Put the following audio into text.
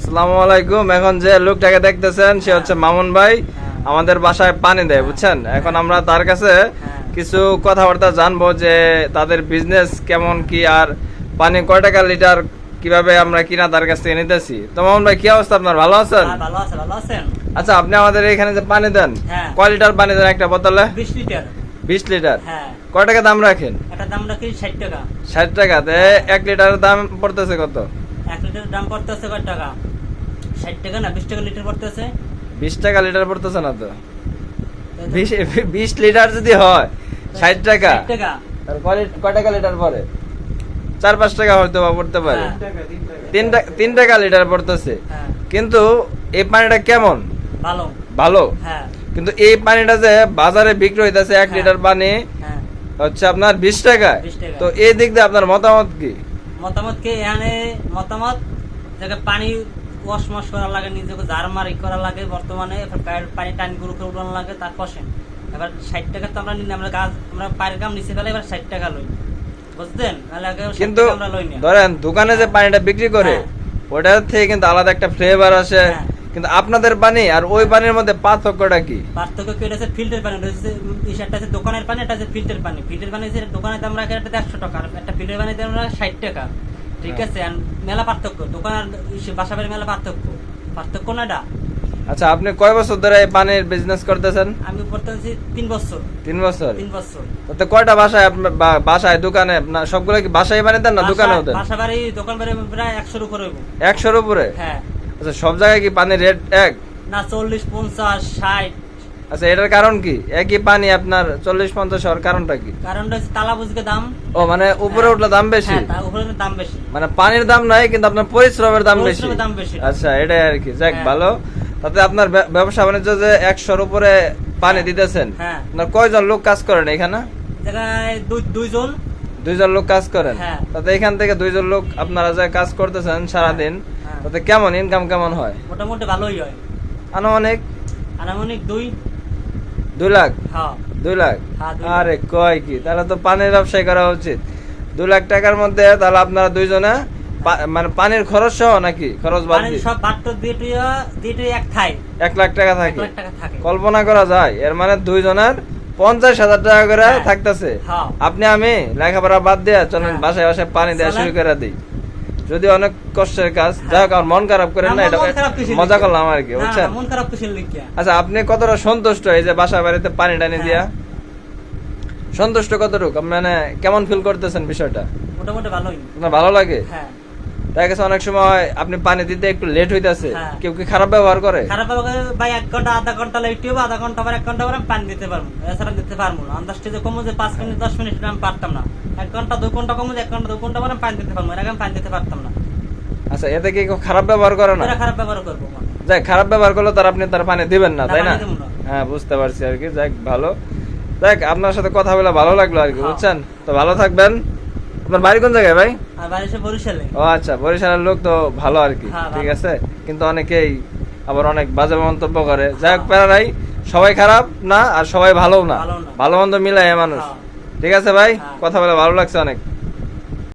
আসসালামু আলাইকুম। এখন যে লোকটাকে দেখতেছেন সে হচ্ছে মামুন ভাই। আমাদের বাসায় পানি দেয় বুঝছেন? এখন আমরা তার কাছে কিছু কথাবার্তা জানব যে তাদের বিজনেস কেমন কি আর পানি কয় টাকা লিটার কীভাবে আমরা কিনা তার কাছ থেকে নিতেছি। তো মামুন ভাই কি অবস্থা আপনার? ভালো আছেন? হ্যাঁ, আছে আচ্ছা আপনি আমাদের এখানে যে পানি দেন হ্যাঁ। কয় লিটার পানি দেন একটা বোতলে? বিশ লিটার। বিশ লিটার? হ্যাঁ। কয় টাকা দাম রাখেন? একটা দাম রাখি ষাট টাকা। ষাট টাকাতে এক লিটারের দাম পড়তেছে কত? এক লিটার দাম পড়তেছে কয় টাকা? ষাট টাকা না বিশ টাকা লিটার পড়তেছে? বিশ টাকা লিটার পড়তেছে না তো। বিশ লিটার যদি হয় ষাট টাকা। কয় টাকা লিটার পরে চার পাঁচ টাকা হয়তো বা পড়তে পারে। হ্যাঁ। তিন টাকা তিন টাকা লিটার পড়তেছে। হ্যাঁ। কিন্তু এই পানিটা কেমন? ভালো। ভালো? হ্যাঁ। কিন্তু এই পানিটা যে বাজারে বিক্রি হইতেছে এক। লিটার পানি হচ্ছে আপনার বিশ টাকা 20 টাকা। তো এই দিক দিয়ে আপনার মতামত কি? মতামত কে এখানে মতামত যাকে পানি ওয়াশ মাস করা লাগে নিজেকে জার মারি করা লাগে বর্তমানে পানি টানি গুলো করে উঠানো লাগে তার কষেন এবার ষাট টাকা তো আমরা নিন আমরা গাছ আমরা পায়ের গাম নিচে ফেলে এবার ষাট টাকা লই। বুঝলেন নাহলে আগে 60 কিন্তু ধরেন দোকানে যে পানিটা বিক্রি করে ওটা ওটার থেকে কিন্তু আলাদা একটা ফ্লেভার আসে। হ্যাঁ। কিন্তু আপনাদের পানি আর ওই পানির মধ্যে পার্থক্যটা কি? পার্থক্য কি? এটা হচ্ছে ফিল্টার পানি এটা হচ্ছে ইসারটা দোকানের পানি এটা হচ্ছে ফিল্টার পানি ফিল্টার পানি দাম রাখে এটা টাকা আর একটা ফিল্টার দাম রাখে ষাট টাকা। ঠিক হ্যাঁ। আছে? মেলা পার্থক্য দোকান আর বাসা মেলা পার্থক্য। পার্থক্য না এটা? আচ্ছা আপনি কয় বছর ধরে এই পানির বিজনেস করতেছেন? আমি করতে হচ্ছি তিন বছর। তিন বছর? তিন বছর। তো কয়টা বাসায় আপনার বাসায় দোকানে না সবগুলো কি বাসায় বানিয়ে দেন না দোকানে দেন? বাসা বাড়ি দোকান বাড়ি প্রায় একশোর উপরে একশোর উপরে? হ্যাঁ। আচ্ছা সব জায়গায় কি পানির রেট এক? না চল্লিশ পঞ্চাশ ষাট। আচ্ছা এটার কারণ কি? একই পানি আপনার চল্লিশ পঞ্চাশ হওয়ার কারণটা কি? কারণটা হচ্ছে তালা বুঝকে দাম। ও মানে উপরে হ্যাঁ। উঠলে দাম বেশি? হ্যাঁ উপরে দাম বেশি। মানে পানির দাম নাই কিন্তু আপনার পরিশ্রমের দাম বেশি। দাম বেশি। আচ্ছা এটাই আর কি। যাক হ্যাঁ। ভালো। তাতে আপনার ব্যবসা বাণিজ্য যে একশোর উপরে পানি হ্যাঁ। দিতেছেন হ্যাঁ। আপনার কয়জন লোক কাজ করেন এখানে? দুইজন। দুইজন লোক কাজ করেন। হ্যাঁ। তাতে এখান থেকে দুইজন লোক আপনারা যে কাজ করতেছেন সারাদিন হ্যাঁ। তাতে কেমন ইনকাম কেমন হয়? মোটামুটি ভালোই হয়। আনুমানিক? আনুমানিক দুই। দুই লাখ? হ্যাঁ। দুই লাখ? হ্যাঁ। আরে কয় কি? তাহলে তো পানির ব্যবসায় করা উচিত। দুই লাখ টাকার মধ্যে তাহলে আপনারা দুইজনে মানে পানির খরচ সহ নাকি? খরচ বাদ দিয়ে? সব বাট্ট দুইটিও দুইটি এক থাই এক লাখ টাকা এক থাকে। লাখ টাকা থাকে। কল্পনা করা যায়। এর মানে দুইজনের পঞ্চাশ হাজার টাকা করে হ্যাঁ। থাকতেছে। হ্যাঁ। আপনি আমি লেখাপড়া বাদ দিয়ে চলেন হ্যাঁ। বাসায় বাসায় পানি দেওয়া শুরু করে দিই। যদি অনেক কষ্টের কাজ যাই হোক মন খারাপ করেন না এটা মজা করলাম আর কি বুঝছেন? আচ্ছা আপনি কতটা সন্তুষ্ট এই যে বাসা বাড়িতে পানি টানি। দিয়া? সন্তুষ্ট কতটুকু? মানে কেমন ফিল করতেছেন বিষয়টা? মোটামুটি ভালোই। ভালো লাগে? হ্যাঁ। দেখা গেছে অনেক সময় আপনি পানি দিতে একটু লেট হইতাছে। হ্যাঁ। কেউ কি খারাপ ব্যবহার করে? খারাপ হবে ভাই এক ঘণ্টা আধা ঘণ্টা আধা ঘণ্টা পর এক ঘণ্টা পর আমি পানি দিতে পারব এছাড়া দিতে পারব না। আন্দাজটা যে কমো যে পাঁচ মিনিট দশ মিনিট আমি পারতাম না। এক ঘণ্টা দুই ঘণ্টা কমো যে এক ঘণ্টা দুই ঘণ্টা পর আমি পানি দিতে পারব এর আগে আমি পানি দিতে পারতাম না। আচ্ছা এতে কি খারাপ ব্যবহার করে না? খারাপ ব্যবহার করব। যাই খারাপ ব্যবহার করলে তার আপনি তার পানি দিবেন না তাই না। হ্যাঁ বুঝতে পারছি আর কি। যাক ভালো। যাক আপনার সাথে কথা বলে ভালো লাগল আর কি হ্যাঁ। বুঝছেন? তো ভালো থাকবেন। আপনার বাড়ি কোন জায়গায় ভাই? বরিশালে। ও আচ্ছা বরিশালের লোক তো ভালো আর কি হ্যাঁ, ঠিক আছে? কিন্তু অনেকেই আবার অনেক বাজে মন্তব্য করে। যাই হোক প্যারা নাই সবাই খারাপ না আর সবাই ভালো না। ভালো মন্দ মিলাই মানুষ। হ্যাঁ। ঠিক আছে ভাই? হ্যাঁ। কথা বলে ভালো লাগছে অনেক।